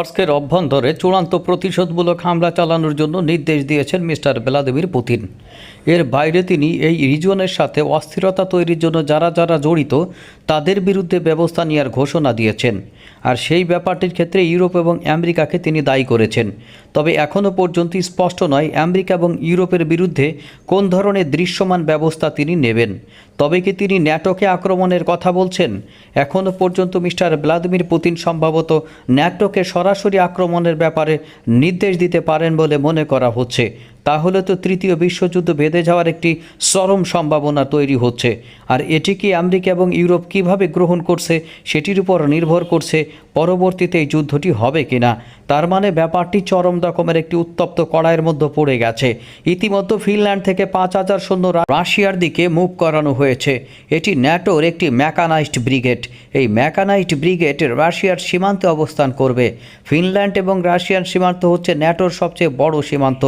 মস্কের অভ্যন্তরে চূড়ান্ত প্রতিশোধমূলক হামলা চালানোর জন্য নির্দেশ দিয়েছেন মিস্টার ভ্লাদিমির পুতিন। এর বাইরে তিনি এই রিজনের সাথে অস্থিরতা তৈরির জন্য যারা যারা জড়িত, তাদের বিরুদ্ধে ব্যবস্থা নেওয়ার ঘোষণা দিয়েছেন। আর সেই ব্যাপারটির ক্ষেত্রে ইউরোপ এবং আমেরিকাকে তিনি দায়ী করেছেন। তবে এখনও পর্যন্ত স্পষ্ট নয় আমেরিকা এবং ইউরোপের বিরুদ্ধে কোন ধরনের দৃশ্যমান ব্যবস্থা তিনি নেবেন। তবে কি তিনি ন্যাটোকে আক্রমণের কথা বলছেন? এখনও পর্যন্ত মিস্টার ভ্লাদিমির পুতিন সম্ভবত ন্যাটোকে সরাসরি আক্রমণের ব্যাপারে নির্দেশ দিতে পারেন বলে মনে করা হচ্ছে। তাহলে তো তৃতীয় বিশ্বযুদ্ধ বেঁধে যাওয়ার একটি চরম সম্ভাবনা তৈরি হচ্ছে। আর এটি কি আমেরিকা এবং ইউরোপ কীভাবে গ্রহণ করছে সেটির উপর নির্ভর করছে পরবর্তীতে এই যুদ্ধটি হবে কিনা। তার মানে ব্যাপারটি চরম রকমের একটি উত্তপ্ত কড়াইয়ের মধ্যে পড়ে গেছে। ইতিমধ্যে ফিনল্যান্ড থেকে পাঁচ হাজার সৈন্য রাশিয়ার দিকে মুভ করানো হয়েছে। এটি ন্যাটোর একটি ম্যাকানাইজড ব্রিগেড। এই ম্যাকানাইজড ব্রিগেড রাশিয়ার সীমান্তে অবস্থান করবে। ফিনল্যান্ড এবং রাশিয়ান সীমান্ত হচ্ছে ন্যাটোর সবচেয়ে বড় সীমান্ত।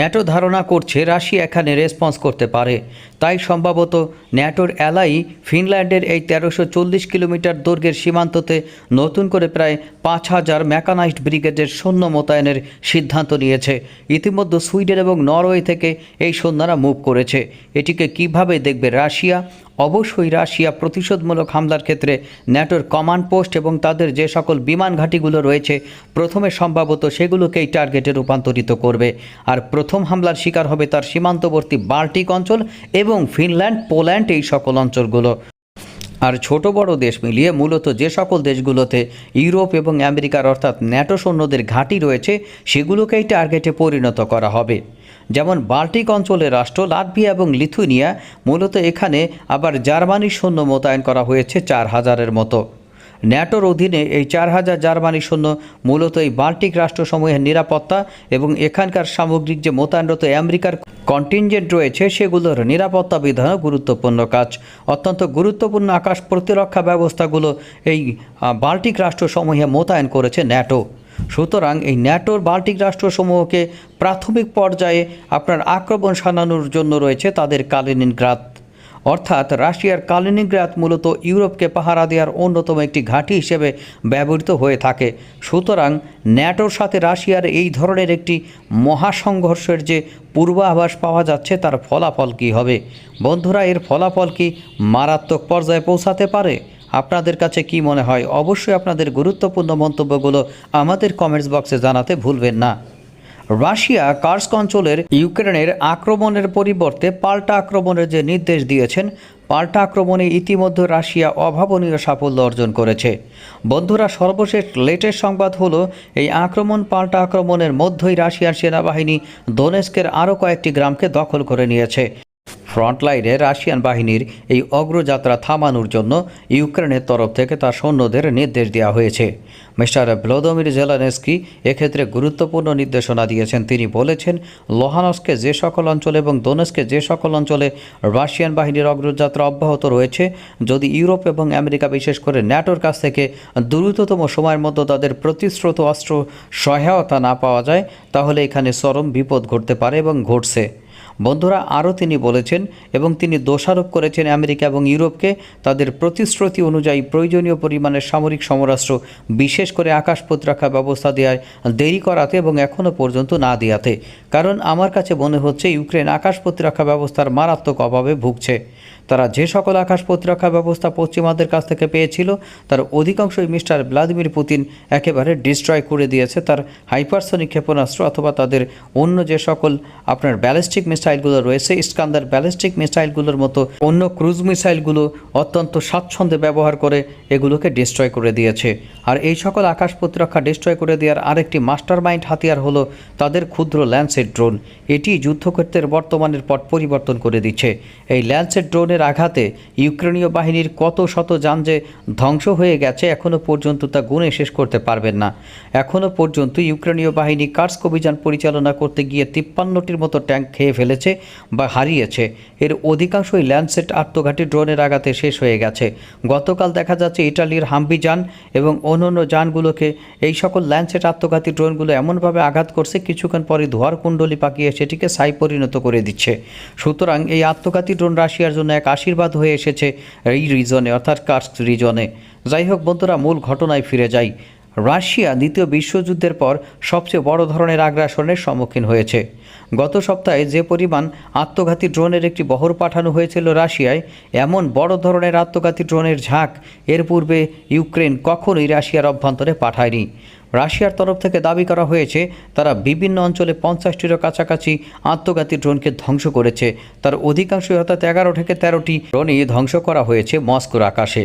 ন্যাটো ধারণা করছে রাশিয়া এখানে রেসপন্স করতে পারে। তাই সম্ভবত ন্যাটোর অ্যালাই ফিনল্যান্ডের এই তেরোশো চল্লিশ কিলোমিটার দৈর্ঘ্যের সীমান্ততে নতুন করে প্রায় পাঁচ হাজার ম্যাকানাইজড ব্রিগেডের সৈন্য মোতায়েনের সিদ্ধান্ত নিয়েছে। ইতিমধ্যে সুইডেন এবং নরওয়ে থেকে এই সৈন্যরা মুভ করেছে। এটিকে কীভাবে দেখবে রাশিয়া? অবশ্যই রাশিয়া প্রতিশোধমূলক হামলার ক্ষেত্রে ন্যাটোর কমান্ড পোস্ট এবং তাদের যে সকল বিমান ঘাঁটিগুলো রয়েছে, প্রথমে সম্ভবত সেগুলোকেই টার্গেটে রূপান্তরিত করবে। আর প্রথম হামলার শিকার হবে তার সীমান্তবর্তী বাল্টিক অঞ্চল এবং ফিনল্যান্ড, পোল্যান্ড এই সকল অঞ্চলগুলো। আর ছোট বড় দেশ মিলিয়ে মূলত যে সকল দেশগুলোতে ইউরোপ এবং আমেরিকার অর্থাৎ ন্যাটো সৈন্যদের ঘাঁটি রয়েছে, সেগুলোকেই টার্গেটে পরিণত করা হবে। যেমন বাল্টিক অঞ্চলের রাষ্ট্র লাটভিয়া এবং লিথুনিয়া, মূলত এখানে আবার জার্মানির সৈন্য মোতায়েন করা হয়েছে চার হাজারের মতো। ন্যাটোর অধীনে এই চার হাজার জার্মানি সৈন্য মূলত এই বাল্টিক রাষ্ট্রসমূহের নিরাপত্তা এবং এখানকার সামগ্রিক যে মোতায়েনরত আমেরিকার কন্টিনজেন্ট রয়েছে, সেগুলোর নিরাপত্তা বিধানও গুরুত্বপূর্ণ কাজ। অত্যন্ত গুরুত্বপূর্ণ আকাশ প্রতিরক্ষা ব্যবস্থাগুলো এই বাল্টিক রাষ্ট্রসমূহে মোতায়েন করেছে ন্যাটো। সুতরাং এই ন্যাটোর বাল্টিক রাষ্ট্রসমূহকে প্রাথমিক পর্যায়ে আপনার আক্রমণ সানানোর জন্য রয়েছে তাদের কালিনিনগ্রাদ। অর্থাৎ রাশিয়ার কালিনিনগ্রাদ মূলত ইউরোপকে পাহারা দেওয়ার অন্যতম একটি ঘাঁটি হিসেবে ব্যবহৃত হয়ে থাকে। সুতরাং ন্যাটোর সাথে রাশিয়ার এই ধরনের একটি মহাসংঘর্ষের যে পূর্বাভাস পাওয়া যাচ্ছে, তার ফলাফল কী হবে? বন্ধুরা, এর ফলাফল কি মারাত্মক পর্যায়ে পৌঁছাতে পারে? আপনাদের কাছে কি মনে হয়? অবশ্যই আপনাদের গুরুত্বপূর্ণ মন্তব্যগুলো আমাদের কমেন্টস বক্সে জানাতে ভুলবেন না। রাশিয়া কার্স্ক অঞ্চলের ইউক্রেনের আক্রমণের পরিবর্তে পাল্টা আক্রমণের যে নির্দেশ দিয়েছেন, পাল্টা আক্রমণে ইতিমধ্যে রাশিয়া অভাবনীয় সাফল্য অর্জন করেছে। বন্ধুরা, সর্বশেষ লেটেস্ট সংবাদ হল, এই আক্রমণ, পাল্টা আক্রমণের মধ্যেই রাশিয়ার সেনাবাহিনী দোনেস্কের আরও কয়েকটি গ্রামকে দখল করে নিয়েছে। ফ্রন্টলাইনে রাশিয়ান বাহিনীর এই অগ্রযাত্রা থামানোর জন্য ইউক্রেনের তরফ থেকে তার সৈন্যদের নির্দেশ দেওয়া হয়েছে। মিস্টার ভ্লোদমির জেলানেস্কি এক্ষেত্রে গুরুত্বপূর্ণ নির্দেশনা দিয়েছেন। তিনি বলেছেন, লোহানস্কে যে সকল অঞ্চলে এবং দোনেস্কে যে সকল অঞ্চলে রাশিয়ান বাহিনীর অগ্রযাত্রা অব্যাহত রয়েছে, যদি ইউরোপ এবং আমেরিকা বিশেষ করে ন্যাটোর কাছ থেকে দ্রুততম সময়ের মধ্যে তাদের প্রতিশ্রুত অস্ত্র সহায়তা না পাওয়া যায়, তাহলে এখানে চরম বিপদ ঘটতে পারে এবং ঘটছে। বন্ধুরা, আরও তিনি বলেছেন এবং তিনি দোষারোপ করেছেন আমেরিকা এবং ইউরোপকে, তাদের প্রতিশ্রুতি অনুযায়ী প্রয়োজনীয় পরিমাণের সামরিক সমরাস্ত্র, বিশেষ করে আকাশ প্রতিরক্ষা ব্যবস্থা দেওয়ায় দেরি করাতে এবং এখনও পর্যন্ত না দেওয়াতে কারণ আমার কাছে মনে হচ্ছে ইউক্রেন আকাশ প্রতিরক্ষা ব্যবস্থার মারাত্মক অভাবে ভুগছে। তারা যে সকল আকাশ প্রতিরক্ষা ব্যবস্থা পশ্চিমাদের কাছ থেকে পেয়েছিল, তার অধিকাংশই মিস্টার ভ্লাদিমির পুতিন একেবারে ডিস্ট্রয় করে দিয়েছে। তার হাইপারসনিক ক্ষেপণাস্ত্র অথবা তাদের অন্য যে সকল আপনার ব্যালিস্টিক মিসাইলগুলো রয়েছে, ইস্কান্দার ব্যালিস্টিক মিসাইলগুলোর মতো অন্য ক্রুজ মিসাইলগুলো অত্যন্ত স্বাচ্ছন্দ্যে ব্যবহার করে এগুলোকে ডিস্ট্রয় করে দিয়েছে। আর এই সকল আকাশ প্রতিরক্ষা ডিস্ট্রয় করে দেওয়ার আরেকটি মাস্টার মাইন্ড হাতিয়ার হলো তাদের ক্ষুদ্র ল্যান্সের ড্রোন এটি যুদ্ধক্ষেত্রের বর্তমানের পট পরিবর্তন করে দিচ্ছে। এই ল্যান্সের ড্রোনের আঘাতে ইউক্রেনীয় বাহিনীর কত শত যান যে ধ্বংস হয়ে গেছে এখনও পর্যন্ত তা গুণে শেষ করতে পারবেন না। এখনও পর্যন্ত ইউক্রেনীয় বাহিনী কার্স্ক অভিযান পরিচালনা করতে গিয়ে তিপ্পান্নটির মতো ট্যাঙ্ক খেয়ে ফেলেছে বা হারিয়েছে। এর অধিকাংশই ল্যান্ডসেট আত্মঘাতী ড্রোনের আঘাতে শেষ হয়ে গেছে। গতকাল দেখা যাচ্ছে ইটালির হাম্বি যান এবং অন্যান্য যানগুলোকে এই সকল ল্যান্ডসেট আত্মঘাতী ড্রোনগুলো এমনভাবে আঘাত করছে, কিছুক্ষণ পরে ধোয়ার কুণ্ডলি পাকিয়ে সেটিকে সাই পরিণত করে দিচ্ছে। সুতরাং এই আত্মঘাতী ড্রোন রাশিয়ার জন্য এক আশীর্বাদ হয়ে এসেছে এই রিজনে অর্থাৎ কার্স্ক রিজনে যাই হোক বন্ধুরা, মূল ঘটনায় ফিরে যাই। রাশিয়া দ্বিতীয় বিশ্বযুদ্ধের পর সবচেয়ে বড় ধরনের আগ্রাসনের সম্মুখীন হয়েছে। গত সপ্তাহে যে পরিমাণ আত্মঘাতী ড্রোনের একটি বহর পাঠানো হয়েছিল রাশিয়ায়, এমন বড় ধরনের আত্মঘাতী ড্রোনের ঝাঁক এর পূর্বে ইউক্রেন কখনোই রাশিয়ার অভ্যন্তরে পাঠায়নি। রাশিয়ার তরফ থেকে দাবি করা হয়েছে, তারা বিভিন্ন অঞ্চলে পঞ্চাশটিরও কাছাকাছি আত্মঘাতী ড্রোনকে ধ্বংস করেছে। তার অধিকাংশই অর্থাৎ এগারো থেকে তেরোটি ড্রোনই ধ্বংস করা হয়েছে মস্কোর আকাশে।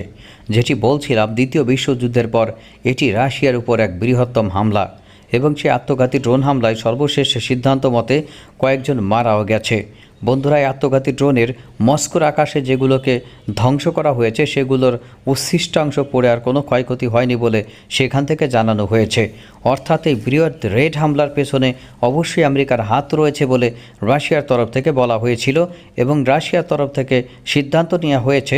যেটি বলছিলাম দ্বিতীয় বিশ্বযুদ্ধের পর, এটি রাশিয়ার উপর এক বৃহত্তম হামলা। এবং সে আত্মঘাতী ড্রোন হামলায় সর্বশেষ সিদ্ধান্ত মতে কয়েকজন মারাও গেছে। বন্ধুরা, এই আত্মঘাতী ড্রোনের মস্কোর আকাশে যেগুলোকে ধ্বংস করা হয়েছে, সেগুলোর উচ্ছিষ্টাংশ পড়ে আর কোনো ক্ষয়ক্ষতি হয়নি বলে সেখান থেকে জানানো হয়েছে। অর্থাৎ এই বৃহৎ রেড হামলার পেছনে অবশ্যই আমেরিকার হাত রয়েছে বলে রাশিয়ার তরফ থেকে বলা হয়েছিল এবং রাশিয়ার তরফ থেকে সিদ্ধান্ত নেওয়া হয়েছে,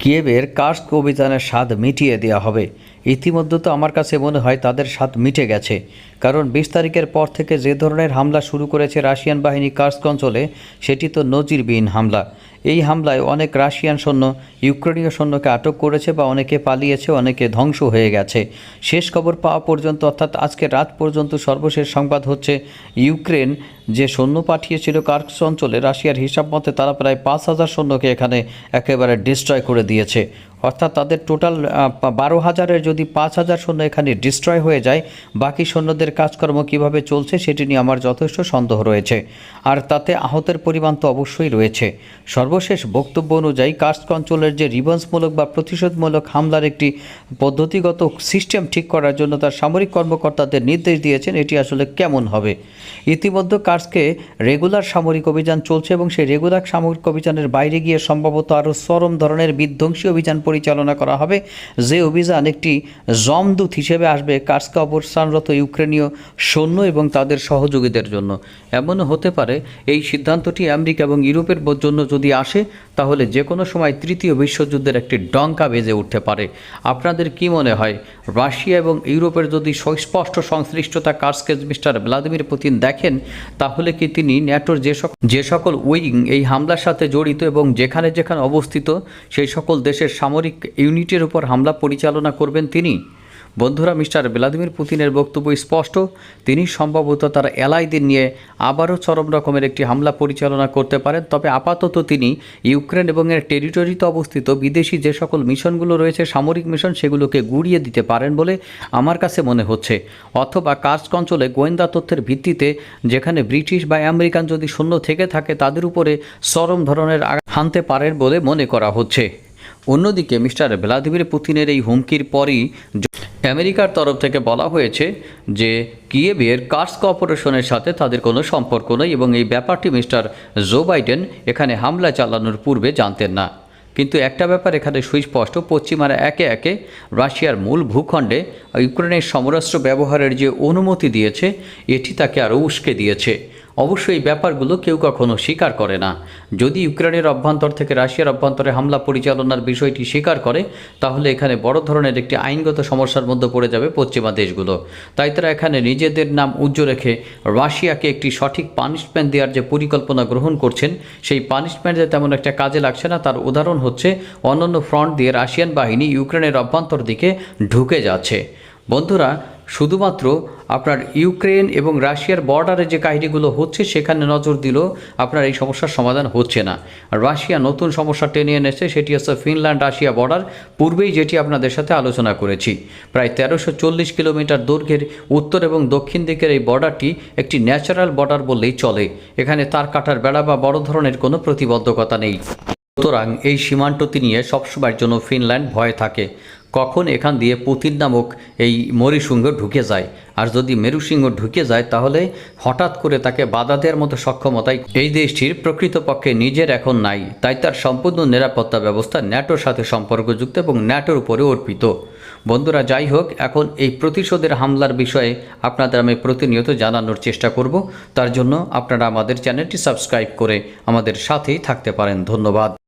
কিয়েভের কার্স্ক অভিযানের স্বাদ মিটিয়ে দেওয়া হবে। ইতিমধ্যে তো আমার কাছে মনে হয় তাদের স্বাদ মিটে গেছে। কারণ বিশ তারিখের পর থেকে যে ধরনের হামলা শুরু করেছে রাশিয়ান বাহিনী কার্স্ক অঞ্চলে, সেটি তো নজিরবিহীন হামলা। এই হামলায় অনেক রাশিয়ান সৈন্য, ইউক্রেনীয় সৈন্যকে আটক করেছে বা অনেকে পালিয়েছে, অনেকে ধ্বংস হয়ে গেছে। শেষ খবর পাওয়া পর্যন্ত, অর্থাৎ আজকে রাত পর্যন্ত সর্বশেষ সংবাদ হচ্ছে, ইউক্রেন যে সৈন্য পাঠিয়েছিল কার্কস অঞ্চলে, রাশিয়ার হিসাব মতে তারা প্রায় পাঁচ হাজার সৈন্যকে এখানে একেবারে ডিস্ট্রয় করে দিয়েছে। অর্থাৎ তাদের টোটাল বারো হাজারের যদি পাঁচ হাজার সৈন্য এখানে ডিস্ট্রয় হয়ে যায়, বাকি সৈন্যদের কাজকর্ম কীভাবে চলছে সেটি নিয়ে আমার যথেষ্ট সন্দেহ রয়েছে। আর তাতে আহতের পরিমাণ তো অবশ্যই রয়েছে। সর্বশেষ বক্তব্য অনুযায়ী কাস্ক অঞ্চলের যে রিভান্সমূলক বা প্রতিশোধমূলক হামলার একটি পদ্ধতিগত সিস্টেম ঠিক করার জন্য তার সামরিক কর্মকর্তাদের নির্দেশ দিয়েছেন, এটি আসলে কেমন হবে? ইতিমধ্যে কার্সকে রেগুলার সামরিক অভিযান চলছে এবং সেই রেগুলার সামরিক অভিযানের বাইরে গিয়ে সম্ভবত আরও চরম ধরনের বিধ্বংসী অভিযান পরিচালনা করা হবে। যে অভিযান একটি জমদূত হিসেবে আসবে কার্সকে অবস্থানরত ইউক্রেনীয় সৈন্য এবং তাদের সহযোগীদের জন্য। এমনও হতে পারে, এই সিদ্ধান্তটি আমেরিকা এবং ইউরোপের জন্য যদি আসে, তাহলে যে কোনো সময় তৃতীয় বিশ্বযুদ্ধের একটি ডঙ্কা বেজে উঠতে পারে। আপনাদের কি মনে হয়, রাশিয়া এবং ইউরোপের যদি সুস্পষ্ট সংশ্লিষ্টতা কার্সকে মিস্টার ভ্লাদিমির পুতিন দেখেন, তাহলে কি তিনি ন্যাটোর যে সকল যে সকল উইং এই হামলার সাথে জড়িত এবং যেখানে যেখানে অবস্থিত, সেই সকল দেশের সামরিক ইউনিটের উপর হামলা পরিচালনা করবেন তিনি। বন্ধুরা, মিস্টার ভ্লাদিমির পুতিনের বক্তব্য স্পষ্ট। তিনি সম্ভবত তার এলাইদের নিয়ে আবারও চরম রকমের একটি হামলা পরিচালনা করতে পারেন। তবে আপাতত তিনি ইউক্রেন এবং এর টেরিটরিতে অবস্থিত বিদেশি যে সকল মিশনগুলো রয়েছে, সামরিক মিশন, সেগুলোকে গুড়িয়ে দিতে পারেন বলে আমার কাছে মনে হচ্ছে। অথবা কার্স্ক অঞ্চলে গোয়েন্দা তথ্যের ভিত্তিতে যেখানে ব্রিটিশ বা আমেরিকান যদি শূন্য থেকে থাকে, তাদের উপরে চরম ধরনের হানতে পারেন বলে মনে করা হচ্ছে। অন্যদিকে মিস্টার ভ্লাদিমির পুতিনের এই হুমকির পরই আমেরিকার তরফ থেকে বলা হয়েছে যে কিয়েভের কার্স কর্পোরেশনের সাথে তাদের কোনো সম্পর্ক নেই এবং এই ব্যাপারটি মিস্টার জো বাইডেন এখানে হামলা চালানোর পূর্বে জানতেন না। কিন্তু একটা ব্যাপার এখানে সুস্পষ্ট, পশ্চিমারা একে একে রাশিয়ার মূল ভূখণ্ডে ইউক্রেনের সমরাস্ত্র ব্যবহারের যে অনুমতি দিয়েছে, এটি তাকে আরও উস্কে দিয়েছে। অবশ্যই এই ব্যাপারগুলো কেউ কখনো স্বীকার করে না। যদি ইউক্রেনের অভ্যন্তর থেকে রাশিয়ার অভ্যন্তরে হামলা পরিচালনার বিষয়টি স্বীকার করে, তাহলে এখানে বড় ধরনের একটি আইনগত সমস্যার মধ্যে পড়ে যাবে পশ্চিমা দেশগুলো। তাই তারা এখানে নিজেদের নাম উজ্জ্ব রেখে রাশিয়াকে একটি সঠিক পানিশমেন্ট দেওয়ার যে পরিকল্পনা গ্রহণ করছেন, সেই পানিশমেন্ট তেমন একটা কাজে লাগছে না, তার উদাহরণ হচ্ছে অন্যান্য ফ্রন্ট দিয়ে রাশিয়ান বাহিনী ইউক্রেনের অভ্যন্তর দিকে ঢুকে যাচ্ছে। বন্ধুরা শুধুমাত্র আপনার ইউক্রেন এবং রাশিয়ার বর্ডারে যে কাহিনীগুলো হচ্ছে, সেখানে নজর দিলেও আপনার এই সমস্যার সমাধান হচ্ছে না। রাশিয়া নতুন সমস্যা টেনে এনেছে, সেটি হচ্ছে ফিনল্যান্ড রাশিয়া বর্ডার। পূর্বেই যেটি আপনাদের সাথে আলোচনা করেছি। প্রায় তেরোশো চল্লিশ কিলোমিটার দৈর্ঘ্যের উত্তর এবং দক্ষিণ দিকের এই বর্ডারটি একটি ন্যাচারাল বর্ডার বললেই চলে। এখানে তার কাটার বেড়া বা বড় ধরনের কোনো প্রতিবন্ধকতা নেই। সুতরাং এই সীমান্তটি নিয়ে সবসময়ের জন্য ফিনল্যান্ড ভয়ে থাকে। কখন এখান দিয়ে পুতিন নামক এই মরিসিংহ ঢুকে যায়? আর যদি মেরুসিংহ ঢুকে যায়, তাহলে হঠাৎ করে তাকে বাধা দেওয়ার মতো সক্ষমতাই এই দেশটির প্রকৃতপক্ষে নিজের এখন নাই। তাই তার সম্পূর্ণ নিরাপত্তা ব্যবস্থা ন্যাটোর সাথে সম্পর্কযুক্ত এবং ন্যাটোর উপরে অর্পিত। বন্ধুরা, যাই হোক, এখন এই প্রতিশোধের হামলার বিষয়ে আপনাদের আমি প্রতিনিয়ত জানানোর চেষ্টা করব। তার জন্য আপনারা আমাদের চ্যানেলটি সাবস্ক্রাইব করে আমাদের সাথেই থাকতে পারেন। ধন্যবাদ।